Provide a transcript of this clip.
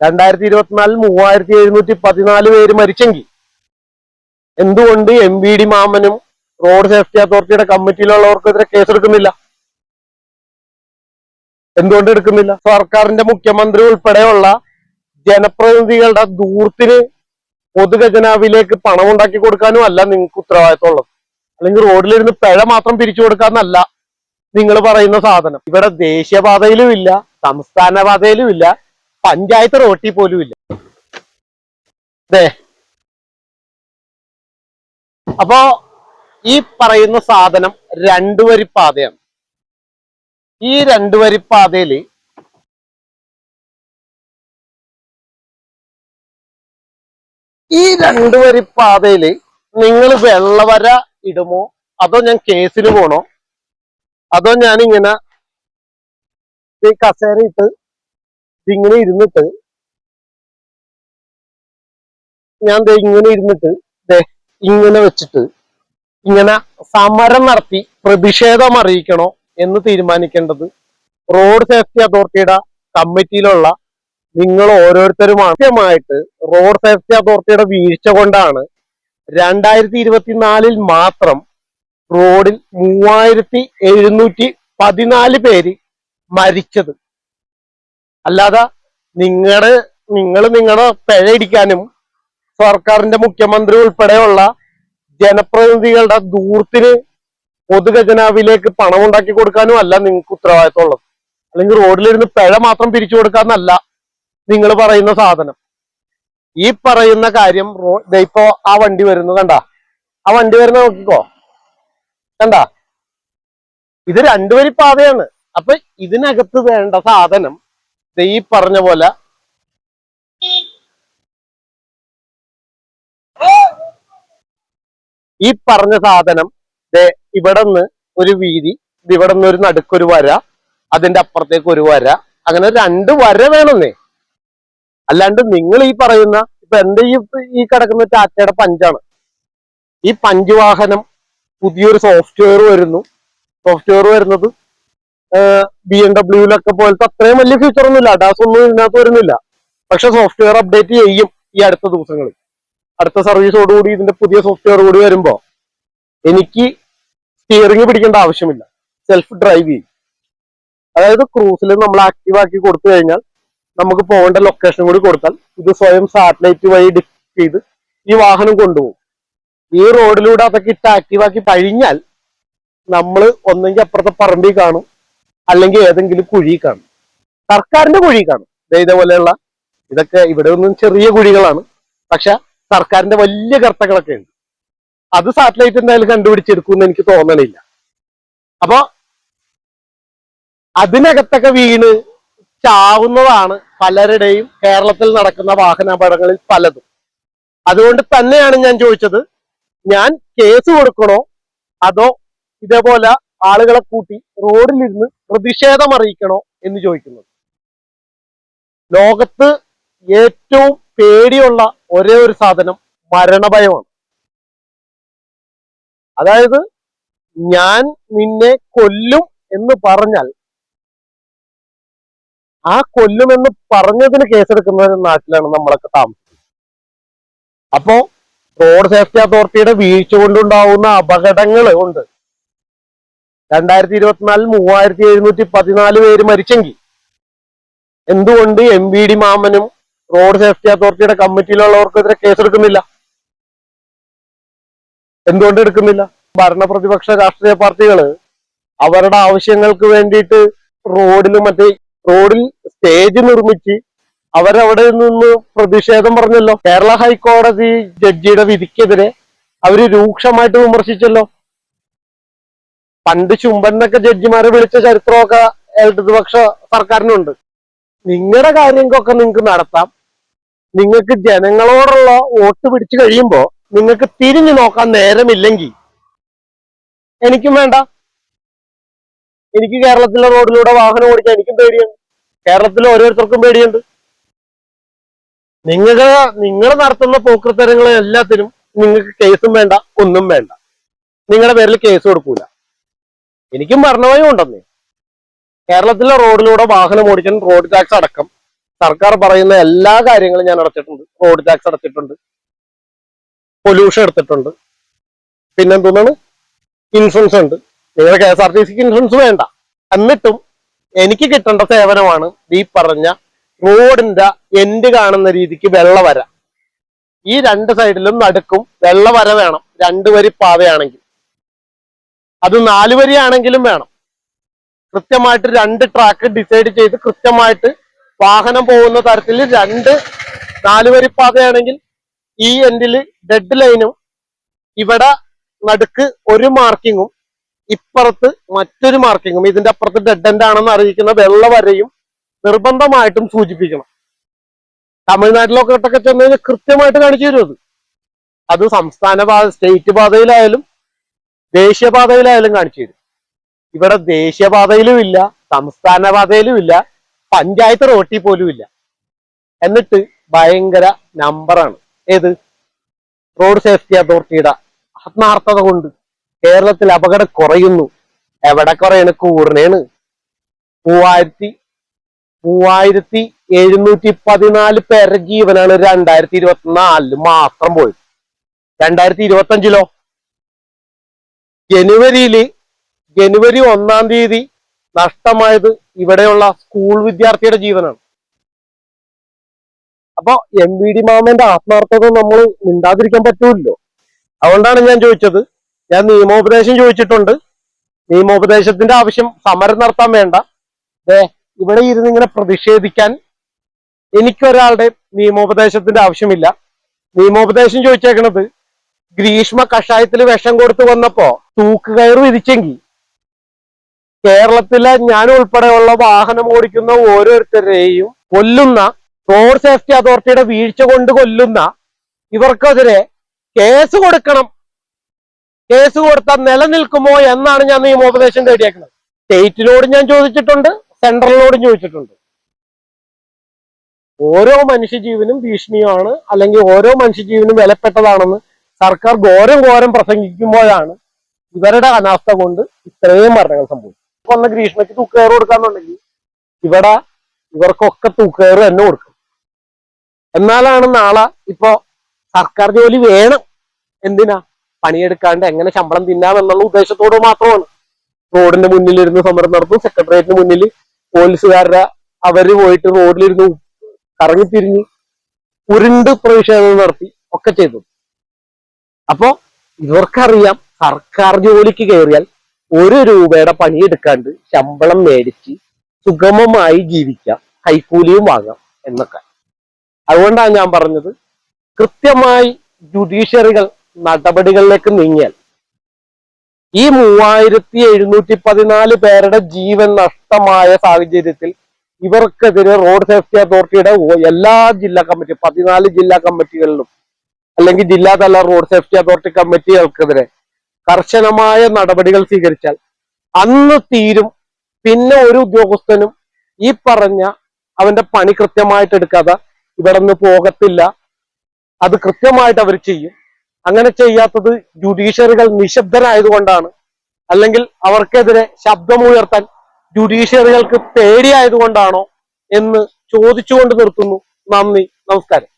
രണ്ടായിരത്തി ഇരുപത്തിനാലിൽ മൂവായിരത്തി എഴുന്നൂറ്റി പതിനാല് പേര് മരിച്ചെങ്കിൽ എന്തുകൊണ്ട് എം വി ഡി മാമനും റോഡ് സേഫ്റ്റി അതോറിറ്റിയുടെ കമ്മിറ്റിയിലുള്ളവർക്കെതിരെ കേസെടുക്കുന്നില്ല? എന്തുകൊണ്ട് എടുക്കുന്നില്ല? സർക്കാരിന്റെ മുഖ്യമന്ത്രി ഉൾപ്പെടെയുള്ള ജനപ്രതിനിധികളുടെ ദൂർത്തിന് പൊതുഖജനാവിലേക്ക് പണം ഉണ്ടാക്കി കൊടുക്കാനും അല്ല നിങ്ങൾക്ക് ഉത്തരവാദിത്തമുള്ളത് അല്ലെങ്കിൽ റോഡിലിരുന്ന് പിഴ മാത്രം പിരിച്ചു കൊടുക്കാന്നല്ല നിങ്ങൾ പറയുന്ന സാധനം. ഇവിടെ ദേശീയപാതയിലും ഇല്ല സംസ്ഥാന പാതയിലും ഇല്ല പഞ്ചായത്ത് റോട്ടിൽ പോലും ഇല്ല. ദേ. അപ്പോ ഈ പറയുന്ന സാധനം രണ്ടു വരി പാതയാണ് ഈ രണ്ടു വരി പാതയിൽ ഈ രണ്ടു വരി പാതയിൽ നിങ്ങൾ വെള്ളവര ഇടുമോ? അതോ ഞാൻ കേസിന് പോണോ? അതോ ഞാൻ ഇങ്ങനെ ഈ കസേര ഇട്ട് ഇതിങ്ങനെ ഇരുന്നിട്ട് ഞാൻ ഇങ്ങനെ ഇരുന്നിട്ട് ഇങ്ങനെ വെച്ചിട്ട് ഇങ്ങനെ സമരം നടത്തി പ്രതിഷേധം അറിയിക്കണോ എന്ന് തീരുമാനിക്കേണ്ടത് റോഡ് സേഫ്റ്റി അതോറിറ്റിയുടെ കമ്മിറ്റിയിലുള്ള നിങ്ങൾ ഓരോരുത്തരും കൃത്യമായിട്ട് റോഡ് സേഫ്റ്റി അതോറിറ്റിയുടെ വീഴ്ച കൊണ്ടാണ് രണ്ടായിരത്തി ഇരുപത്തിനാലിൽ മാത്രം റോഡിൽ മൂവായിരത്തി എഴുന്നൂറ്റി പതിനാല് പേര് മരിച്ചത്. അല്ലാതെ നിങ്ങളുടെ നിങ്ങൾ നിങ്ങളുടെ പിഴയിടിക്കാനും സർക്കാരിന്റെ മുഖ്യമന്ത്രി ഉൾപ്പെടെയുള്ള ജനപ്രതിനിധികളുടെ ദൂരത്തിന് പൊതുഖജനാവിലേക്ക് പണം ഉണ്ടാക്കി കൊടുക്കാനും അല്ല നിങ്ങൾക്ക് ഉത്തരവാദിത്തമുള്ളത്. അല്ലെങ്കിൽ റോഡിലിരുന്ന് പിഴ മാത്രം പിരിച്ചു കൊടുക്കാന്നല്ല നിങ്ങൾ പറയുന്ന സാധനം. ഈ പറയുന്ന കാര്യം റോ ഇപ്പോ ആ വണ്ടി വരുന്നു കണ്ട? ആ വണ്ടി വരുന്ന നോക്കിക്കോ. കണ്ട? ഇത് രണ്ടുവരി പാതയാണ്. അപ്പൊ ഇതിനകത്ത് വേണ്ട സാധനം ഈ പറഞ്ഞ പോലെ ഈ പറഞ്ഞ സാധനം ഇവിടെ നിന്ന് ഒരു വീതി ഇവിടെ നിന്ന് ഒരു നടുക്കൊരു വര അതിന്റെ അപ്പുറത്തേക്ക് ഒരു വര അങ്ങനെ രണ്ട് വര വേണമെന്നേ അല്ലാണ്ട് നിങ്ങൾ ഈ പറയുന്ന ഇപ്പൊ എന്റെ ഈ കിടക്കുന്ന ടാറ്റയുടെ പഞ്ചാണ്. ഈ പഞ്ച് വാഹനം പുതിയൊരു സോഫ്റ്റ്വെയർ വരുന്നു. സോഫ്റ്റ്വെയർ വരുന്നത് ബി എം ഡബ്ല്യൂലൊക്കെ പോലത്തെ അത്രയും വലിയ ഫീച്ചർ ഒന്നുമില്ല അഡാസ് ഒന്നും ഇതിനകത്ത് വരുന്നില്ല. പക്ഷെ സോഫ്റ്റ്വെയർ അപ്ഡേറ്റ് ചെയ്യും ഈ അടുത്ത ദിവസങ്ങളിൽ. അടുത്ത സർവീസോടുകൂടി ഇതിന്റെ പുതിയ സോഫ്റ്റ്വെയർ കൂടി വരുമ്പോ എനിക്ക് സ്റ്റിയറിംഗ് പിടിക്കേണ്ട ആവശ്യമില്ല. സെൽഫ് ഡ്രൈവ് ചെയ്യും. അതായത് ക്രൂസിൽ നമ്മൾ ആക്റ്റീവ് ആക്കി കൊടുത്തു കഴിഞ്ഞാൽ നമുക്ക് പോകേണ്ട ലൊക്കേഷൻ കൂടി കൊടുത്താൽ ഇത് സ്വയം സാറ്റലൈറ്റ് വഴി ഡിറ്റക്ട് ചെയ്ത് ഈ വാഹനം കൊണ്ടുപോകും. ഈ റോഡിലൂടെ അതൊക്കെ ഇട്ട് ആക്റ്റീവ് ആക്കി കഴിഞ്ഞാൽ നമ്മൾ ഒന്നെങ്കിൽ അപ്പുറത്തെ പറമ്പിൽ കാണും. അല്ലെങ്കിൽ ഏതെങ്കിലും കുഴി കാണും. സർക്കാരിന്റെ കുഴി കാണും. ഇതേപോലെയുള്ള ഇതൊക്കെ ഇവിടെ ഒന്നും ചെറിയ കുഴികളാണ്. പക്ഷെ സർക്കാരിന്റെ വലിയ കർത്തകളൊക്കെ ഉണ്ട്. അത് സാറ്റലൈറ്റ് എന്തായാലും കണ്ടുപിടിച്ചെടുക്കുമെന്ന് എനിക്ക് തോന്നണില്ല. അപ്പൊ അതിനകത്തൊക്കെ വീണ് ചാവുന്നതാണ് പലരുടെയും കേരളത്തിൽ നടക്കുന്ന വാഹനാപകടങ്ങളിൽ പലതും. അതുകൊണ്ട് തന്നെയാണ് ഞാൻ ചോദിച്ചത് ഞാൻ കേസ് കൊടുക്കണോ അതോ ഇതേപോലെ ആളുകളെ കൂട്ടി റോഡിലിരുന്ന് പ്രതിഷേധം അറിയിക്കണോ എന്ന് ചോദിക്കുന്നത്. ലോകത്ത് ഏറ്റവും പേടിയുള്ള ഒരേ ഒരു സാധനം മരണഭയമാണ്. അതായത് ഞാൻ നിന്നെ കൊല്ലും എന്ന് പറഞ്ഞാൽ ആ കൊല്ലുമെന്ന് പറഞ്ഞതിന് കേസെടുക്കുന്ന നാട്ടിലാണ് നമ്മളൊക്കെ താമസിക്കുന്നത്. അപ്പോ റോഡ് സേഫ്റ്റി അതോറിറ്റിയുടെ വീഴ്ച കൊണ്ടുണ്ടാവുന്ന അപകടങ്ങൾ ഉണ്ട്. രണ്ടായിരത്തി ഇരുപത്തിനാലിൽ മൂവായിരത്തി എഴുന്നൂറ്റി പതിനാല് പേര് മരിച്ചെങ്കിൽ എന്തുകൊണ്ട് എം വി ഡി മാമനും റോഡ് സേഫ്റ്റി അതോറിറ്റിയുടെ കമ്മിറ്റിയിലുള്ളവർക്കെതിരെ കേസെടുക്കുന്നില്ല? എന്തുകൊണ്ട് എടുക്കുന്നില്ല? ഭരണപ്രതിപക്ഷ രാഷ്ട്രീയ പാർട്ടികൾ അവരുടെ ആവശ്യങ്ങൾക്ക് വേണ്ടിയിട്ട് റോഡിൽ മറ്റേ റോഡിൽ സ്റ്റേജ് നിർമ്മിച്ച് അവരവിടെ നിന്ന് പ്രതിഷേധം പറഞ്ഞല്ലോ. കേരള ഹൈക്കോടതി ജഡ്ജിയുടെ വിധിക്കെതിരെ അവർ രൂക്ഷമായിട്ട് വിമർശിച്ചല്ലോ. പണ്ട് ചുംബനൊക്കെ ജഡ്ജിമാരെ വിളിച്ച ചരിത്രമൊക്കെ ഇടതുപക്ഷ സർക്കാരിനുണ്ട്. നിങ്ങളുടെ കാര്യങ്ങൾക്കൊക്കെ നിങ്ങൾക്ക് നടത്താം. നിങ്ങൾക്ക് ജനങ്ങളോടുള്ള വോട്ട് പിടിച്ചു കഴിയുമ്പോ നിങ്ങൾക്ക് തിരിഞ്ഞു നോക്കാൻ നേരമില്ലെങ്കിൽ എനിക്കും വേണ്ട. എനിക്ക് കേരളത്തിലെ റോഡിലൂടെ വാഹനം ഓടിക്കാൻ എനിക്കും പേടിയുണ്ട് കേരളത്തിലെ ഓരോരുത്തർക്കും പേടിയുണ്ട്. നിങ്ങൾ നിങ്ങൾ നടത്തുന്ന പോക്കൃത്തരങ്ങൾ എല്ലാത്തിനും നിങ്ങൾക്ക് കേസും വേണ്ട ഒന്നും വേണ്ട. നിങ്ങളുടെ പേരിൽ കേസ് കൊടുക്കൂല. എനിക്കും ഭരണമായി ഉണ്ടെന്നേ. കേരളത്തിലെ റോഡിലൂടെ വാഹനം ഓടിക്കാൻ റോഡ് ടാക്സ് അടക്കം സർക്കാർ പറയുന്ന എല്ലാ കാര്യങ്ങളും ഞാൻ അടച്ചിട്ടുണ്ട്. റോഡ് ടാക്സ് അടച്ചിട്ടുണ്ട്. പൊല്യൂഷൻ എടുത്തിട്ടുണ്ട്. പിന്നെന്തോന്നാണ്? ഇൻഷുറൻസ് ഉണ്ട്. നിങ്ങളുടെ കെ എസ് ആർ ടി സിക്ക് ഇൻഷുറൻസ് വേണ്ട. എന്നിട്ടും എനിക്ക് കിട്ടേണ്ട സേവനമാണ് ഈ പറഞ്ഞ റോഡിന്റെ എൻഡ് കാണുന്ന രീതിക്ക് വെള്ളവര. ഈ രണ്ട് സൈഡിലും നടുക്കും വെള്ളവര വേണം. രണ്ട് വരി പാതയാണെങ്കിൽ. അത് നാല് വരിയാണെങ്കിലും വേണം. കൃത്യമായിട്ട് രണ്ട് ട്രാക്ക് ഡിസൈഡ് ചെയ്ത് കൃത്യമായിട്ട് വാഹനം പോകുന്ന തരത്തിൽ രണ്ട് നാലുവരി പാതയാണെങ്കിൽ ഈ എൻഡിൽ ഡെഡ് ലൈനും ഇവിടെ നടുക്ക് ഒരു മാർക്കിങ്ങും ഇപ്പുറത്ത് മറ്റൊരു മാർക്കിങ്ങും ഇതിന്റെ അപ്പുറത്ത് ഡെഡ് എൻഡ് ആണെന്ന് അറിയിക്കുന്ന വെള്ള വരയും നിർബന്ധമായിട്ടും സൂചിപ്പിക്കണം. തമിഴ്നാട്ടിലൊക്കെ ഇട്ടൊക്കെ ചെന്ന് കഴിഞ്ഞാൽ കൃത്യമായിട്ട് കാണിച്ചു തരും അത്. സംസ്ഥാന സ്റ്റേറ്റ് പാതയിലായാലും ദേശീയപാതയിലായാലും കാണിച്ചു തരും. ഇവിടെ ദേശീയപാതയിലും ഇല്ല സംസ്ഥാന പാതയിലും ഇല്ല പഞ്ചായത്ത് റോട്ടിൽ പോലും ഇല്ല. എന്നിട്ട് ഭയങ്കര നമ്പറാണ് ഏത്? റോഡ് സേഫ്റ്റി അതോറിറ്റിയുടെ ആത്മാർത്ഥത കൊണ്ട് കേരളത്തിൽ അപകടം കുറയുന്നു. എവിടെ കുറയണ? കൂടണേണ് മൂവായിരത്തി മൂവായിരത്തി എഴുന്നൂറ്റി പതിനാല് പേരുടെ ജീവനാണ് രണ്ടായിരത്തി ഇരുപത്തിനാലിൽ മാത്രം പോയത്. രണ്ടായിരത്തി ഇരുപത്തി അഞ്ചിലോ ജനുവരിയിൽ ജനുവരി ഒന്നാം തീയതി നഷ്ടമായത് ഇവിടെയുള്ള സ്കൂൾ വിദ്യാർത്ഥിയുടെ ജീവനാണ്. അപ്പൊ എം വി ഡി മാമന്റെ ആത്മാർത്ഥത നമ്മൾ മിണ്ടാതിരിക്കാൻ പറ്റൂല്ലോ. അതുകൊണ്ടാണ് ഞാൻ ചോദിച്ചത്. ഞാൻ നിയമോപദേശം ചോദിച്ചിട്ടുണ്ട്. നിയമോപദേശത്തിന്റെ ആവശ്യം സമരം നടത്താൻ വേണ്ട. ഇവിടെ ഇരുന്ന് ഇങ്ങനെ പ്രതിഷേധിക്കാൻ എനിക്കൊരാളുടെ നിയമോപദേശത്തിന്റെ ആവശ്യമില്ല. നിയമോപദേശം ചോദിച്ചേക്കണത് ഗ്രീഷ്മ കഷായത്തിൽ വിഷം കൊടുത്തു വന്നപ്പോ തൂക്കുകയർ വിരിച്ചെങ്കിൽ കേരളത്തിലെ ഞാൻ ഉൾപ്പെടെയുള്ള വാഹനം ഓടിക്കുന്ന ഓരോരുത്തരെയും കൊല്ലുന്ന റോഡ് സേഫ്റ്റി അതോറിറ്റിയുടെ വീഴ്ച കൊണ്ട് കൊല്ലുന്ന ഇവർക്കെതിരെ കേസ് കൊടുക്കണം. കേസ് കൊടുത്താൽ നിലനിൽക്കുമോ എന്നാണ് ഞാൻ നിയമോപദേശം തേടിയേക്കുന്നത് സ്റ്റേറ്റിനോട് ഞാൻ ചോദിച്ചിട്ടുണ്ട് സെൻട്രലിനോടും ചോദിച്ചിട്ടുണ്ട്. ഓരോ മനുഷ്യജീവനും ഭീഷണിയാണ് അല്ലെങ്കിൽ ഓരോ മനുഷ്യജീവനും വിലപ്പെട്ടതാണെന്ന് സർക്കാർ ഘോരം ഘോരം പ്രസംഗിക്കുമ്പോഴാണ് ഇവരുടെ അനാസ്ഥ കൊണ്ട് ഇത്രയും മരണങ്ങൾ സംഭവിച്ചു കൊന്ന ഗ്രീഷ്മയ്ക്ക് തൂക്കുകയർ കൊടുക്കാന്നുണ്ടെങ്കിൽ ഇവിടെ ഇവർക്കൊക്കെ തൂക്കുകയർ തന്നെ കൊടുക്കും. എന്നാലാണ് നാളെ ഇപ്പോ സർക്കാർ ജോലി വേണം. എന്തിനാ? പണിയെടുക്കാണ്ട് എങ്ങനെ ശമ്പളം തിന്നാം എന്നുള്ള ഉദ്ദേശത്തോട് മാത്രമാണ്. റോഡിന്റെ മുന്നിലിരുന്ന് സമരം നടത്തും സെക്രട്ടേറിയറ്റിന് മുന്നിൽ പോലീസുകാരുടെ അവർ പോയിട്ട് റോഡിലിരുന്ന് കറങ്ങിത്തിരിഞ്ഞ് ഉരുണ്ട് പ്രതിഷേധം നടത്തി ഒക്കെ ചെയ്തു. അപ്പോ ഇവർക്കറിയാം സർക്കാർ ജോലിക്ക് കയറിയാൽ ഒരു രൂപയുടെ പണിയെടുക്കാണ്ട് ശമ്പളം മേടിച്ച് സുഗമമായി ജീവിക്കാം കൈക്കൂലിയും വാങ്ങാം എന്നൊക്കെ. അതുകൊണ്ടാണ് ഞാൻ പറഞ്ഞത് കൃത്യമായി ജുഡീഷ്യറികൾ നടപടികളിലേക്ക് നീങ്ങിയാൽ ഈ മൂവായിരത്തി എഴുന്നൂറ്റി പതിനാല് പേരുടെ ജീവൻ നഷ്ടമായ സാഹചര്യത്തിൽ ഇവർക്കെതിരെ റോഡ് സേഫ്റ്റി അതോറിറ്റിയുടെ എല്ലാ ജില്ലാ കമ്മിറ്റി പതിനാല് ജില്ലാ കമ്മിറ്റികളിലും അല്ലെങ്കിൽ ജില്ലാതല റോഡ് സേഫ്റ്റി അതോറിറ്റി കമ്മിറ്റികൾക്കെതിരെ കർശനമായ നടപടികൾ സ്വീകരിച്ചാൽ അന്ന് തീരും. പിന്നെ ഒരു ഉദ്യോഗസ്ഥനും ഈ പറഞ്ഞ അവന്റെ പണി കൃത്യമായിട്ട് എടുക്കാതെ ഇവിടെ നിന്ന് പോകത്തില്ല. അത് കൃത്യമായിട്ട് അവർ ചെയ്യും. അങ്ങനെ ചെയ്യാത്തത് ജുഡീഷ്യറികൾ നിശബ്ദരായതുകൊണ്ടാണ്. അല്ലെങ്കിൽ അവർക്കെതിരെ ശബ്ദമുയർത്താൻ ജുഡീഷ്യറികൾക്ക് പേടിയായതുകൊണ്ടാണോ എന്ന് ചോദിച്ചുകൊണ്ട് നിർത്തുന്നു. നന്ദി. നമസ്കാരം.